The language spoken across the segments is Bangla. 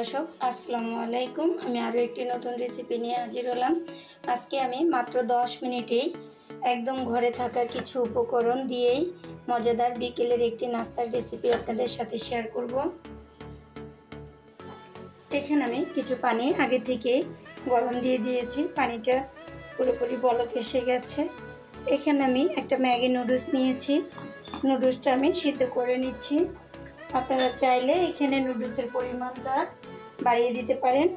দর্শক, আসসালামু আলাইকুম। আমি আরও একটি নতুন রেসিপি নিয়ে হাজির হলাম। আজকে আমি মাত্র 10 মিনিটেই একদম ঘরে থাকা কিছু উপকরণ দিয়েই মজাদার বিকেলের একটি নাস্তার রেসিপি আপনাদের সাথে শেয়ার করব। এখানে আমি কিছু পানি আগে থেকে গরম দিয়ে দিয়েছি। পানিটা পুরোপুরি বলক এসে গেছে। এখানে আমি একটা ম্যাগি নুডলস নিয়েছি। নুডলসটা আমি সিদ্ধ করে নিচ্ছি। আপনারা চাইলে এখানে নুডলসের পরিমাণটা বাড়িয়ে দিতে পারেন।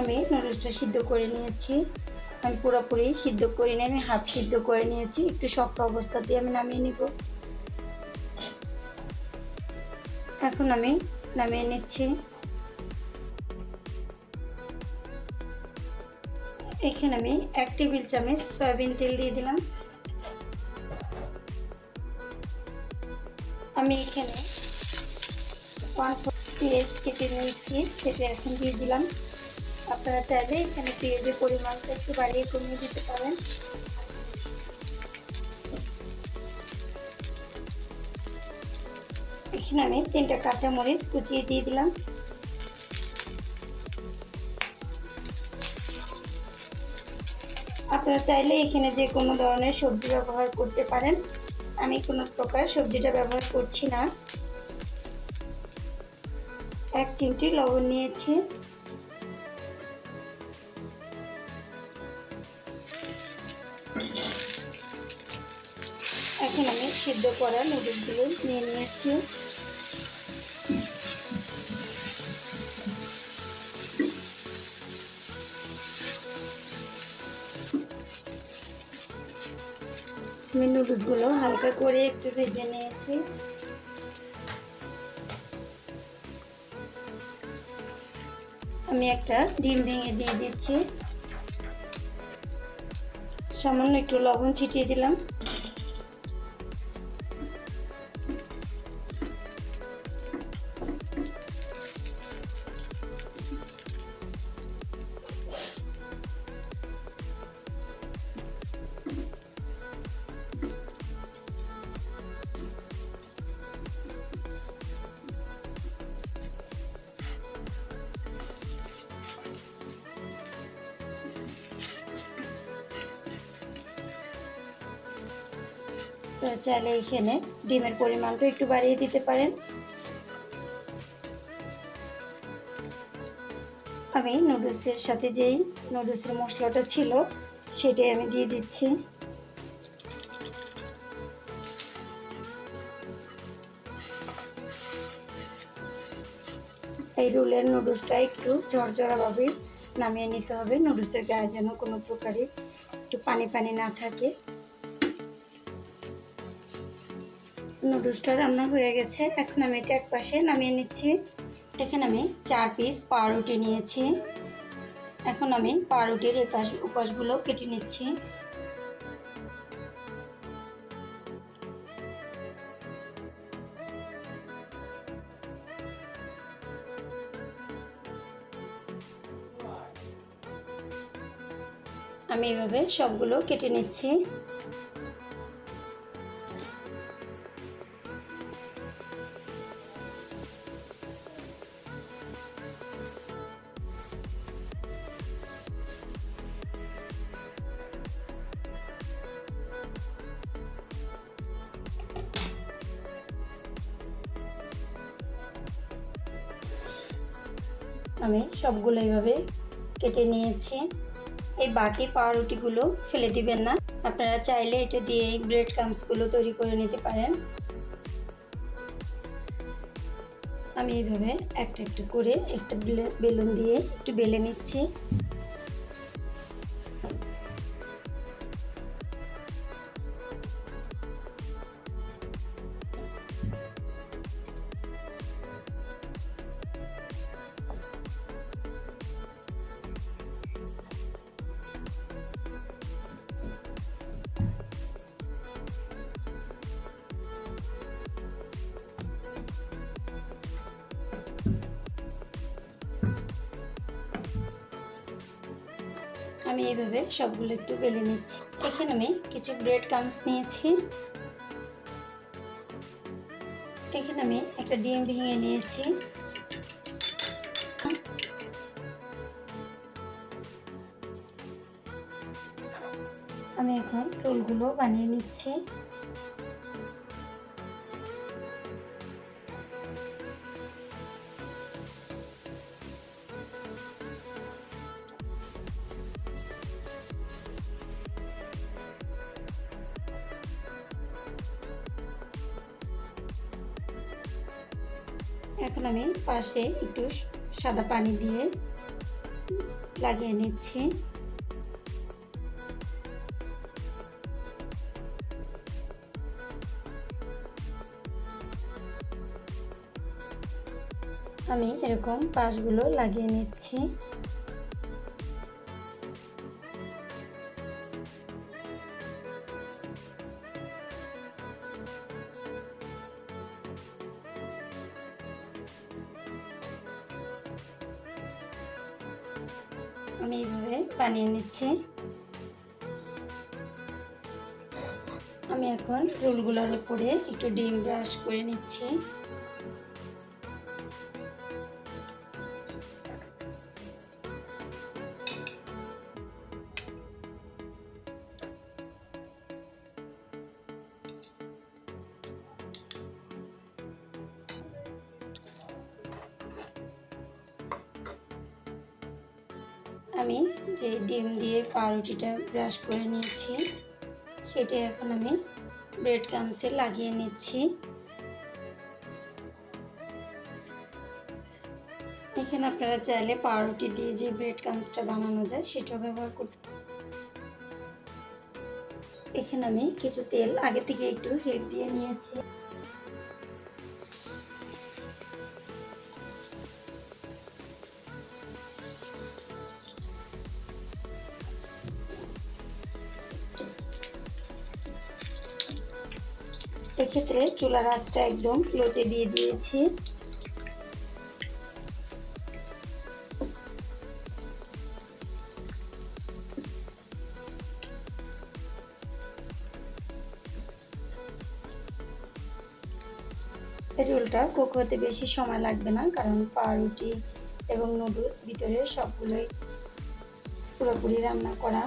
আমি নুডলসটা সিদ্ধ করে নিয়েছি। আমি পুরোপুরি সিদ্ধ করে নিয়ে আমি হাফ সিদ্ধ করে নিয়েছি। একটু শক্ত অবস্থাতে আমি নামিয়ে নিব। এখন আমি নামিয়ে নিচ্ছি। এখানে আমি এক টেবিল চামচ সয়াবিন তেল দিয়ে দিলাম। আমি এখানে ওয়ান ফোর পেঁয়াজ কেটে নিয়েছি, সেটা এখন দিয়ে দিলাম। আপনারা চাইলে এখানে পেঁয়াজের পরিমাণটা একটু বাড়িয়ে কমিয়ে দিতে পারেন। এখানে আমি তিনটা কাঁচামরিচ কুচিয়ে দিয়ে দিলাম। আপনারা চাইলে এখানে যে কোনো ধরনের সবজি ব্যবহার করতে পারেন। আমি কোনো প্রকার সবজিটা ব্যবহার করছি না। এক চিমটি লবণ নিয়েছি। এখন আমি সিদ্ধ করা নুডলসগুলো নিয়ে নিয়েছি। নুডলসগুলো হালকা করে একটু ভেজে নিয়েছি। আমি একটা ডিম ভেঙে দিয়ে দিচ্ছি। সামান্য একটু লবণ ছিটিয়ে দিলাম। তো চাইলে এখানে ডিমের পরিমাণটা একটু বাড়িয়ে দিতে পারেন। আমি নুডলসের সাথে যেই নুডলসের মশলাটা ছিল, সেটাই আমি দিয়ে দিচ্ছি। এই রোলের নুডলসটা একটু ঝরঝরাভাবে নামিয়ে নিতে হবে। নুডলসের গায়ে যেন কোনো প্রকারে একটু পানি পানি না থাকে। নুডলসটা রান্না হয়ে গেছে। এখন আমি এটা এক পাশে নামিয়ে নিচ্ছি। এখানে আমি চার পিস পাউরুটি নিয়েছি। এখন আমি পাউরুটির এই পাশ উপাসগুলো কেটে নিচ্ছি। আমি এভাবে সবগুলো কেটে নিচ্ছি। আমি সবগুলো এইভাবে কেটে নিয়েছি। এই বাকি পাউরুটিগুলো ফেলে দিবেন না। আপনারা চাইলে এটা দিয়ে এই ব্রেড ক্রামসগুলো তৈরি করে নিতে পারেন। আমি এইভাবে একটা একটা করে একটা বেলুন দিয়ে একটু বেলে নিচ্ছি। আমি এইভাবে সবগুলো একটু বেলে নিচ্ছি। এখানে আমি কিছু ব্রেড কামস নিয়েছি। এখানে আমি একটা ডিম ভেঙে নিয়েছি। আমি এখন রোলগুলো বানিয়ে নিচ্ছি। এখন আমি পাশে একটু সাদা পানি দিয়ে লাগিয়ে নিচ্ছি। আমি এরকম পাশগুলো লাগিয়ে নিচ্ছি। আমি এইভাবে বানিয়ে নিচ্ছি। আমি এখন রোলগুলোর উপরে একটু ডিম ব্রাশ করে নিচ্ছি। আমি যে ডিম দিয়ে পাউরুটিটা ব্রাশ করে নিয়েছি, সেটা এখন আমি ব্রেড ক্রামসে লাগিয়ে নিচ্ছি। এখানে আপনারা চাইলে পাউরুটি দিয়ে যে ব্রেড ক্রামসটা বানানো যায়, সেটাও ব্যবহার করতে এখানে আমি কিছু তেল আগে থেকে একটু হেড দিয়ে নিয়েছি। এক্ষেত্রে চুলার আঁচটা একদম লোতে দিয়ে দিয়েছি। রোলটা কুক হতে বেশি সময় লাগবে না, কারণ পাউরুটি এবং নুডলস ভিতরে সবগুলোই পুরোপুরি রান্না করা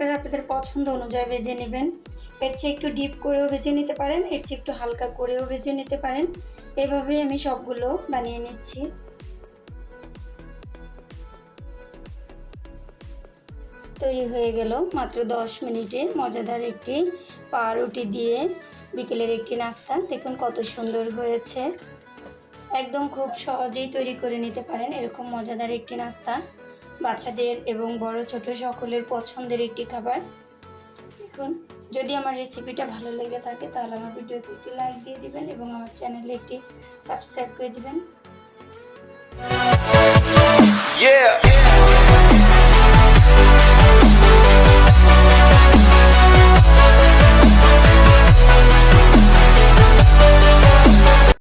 আপনারা আপনাদের পছন্দ অনুযায়ী ভেজে নেবেন। এর চেয়ে একটু ডিপ করেও ভেজে নিতে পারেন, এর চেয়ে একটু হালকা করেও ভেজে নিতে পারেন। এভাবেই আমি সবগুলো বানিয়ে নিচ্ছি। তৈরি হয়ে গেল মাত্র দশ মিনিটে মজাদার একটি পাউরুটি দিয়ে বিকেলের একটি নাস্তা। দেখুন কত সুন্দর হয়েছে। একদম খুব সহজেই তৈরি করে নিতে পারেন এরকম মজাদার একটি নাস্তা। বাচ্চাদের এবং বড় ছোট সকলের পছন্দের একটি খাবার দেখুন, যদি আমার রেসিপিটা ভালো লেগে থাকে, তাহলে আমার ভিডিওকে একটি লাইক দিয়ে দিবেন এবং আমার চ্যানেলে একটি সাবস্ক্রাইব করে দিবেন Yeah.